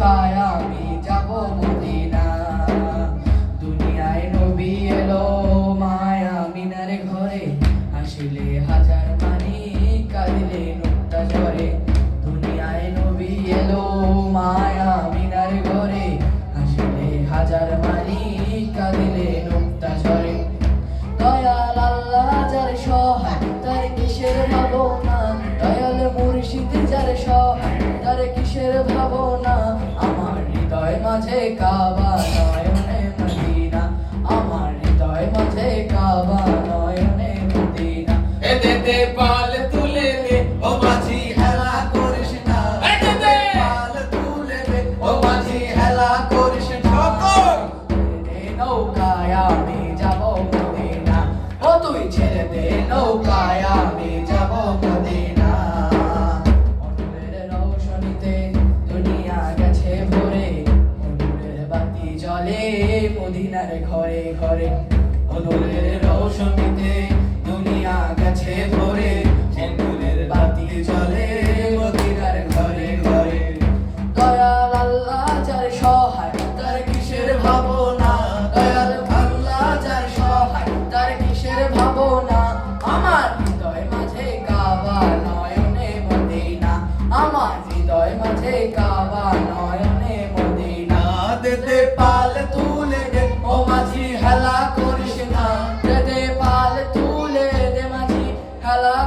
নৌকায় আমি যাব মদিনা। দুনিয়ায় নবী এলো মায়া মিনার ঘরে। আসিলে হাজার মানি, কাঁদিলে নুক্তা ঝরে। দুনিয়ায় নবী এলো মায়া কাবা নয়নে মদিনা আমার হৃদয় মাঝে কাবা নয়নে মদিনা এদেতে পাল তুলে দে ও মাঝি হেলা করিস না। এদেতে পাল তুলে দে ও মাঝি হেলা করিস না। নৌকায় আমি যাব মদিনা ও তুই ছেড়ে দে নৌকায় বাতি মদিনার ঘরে ঘরে অনলের রৌশনীতে তুলে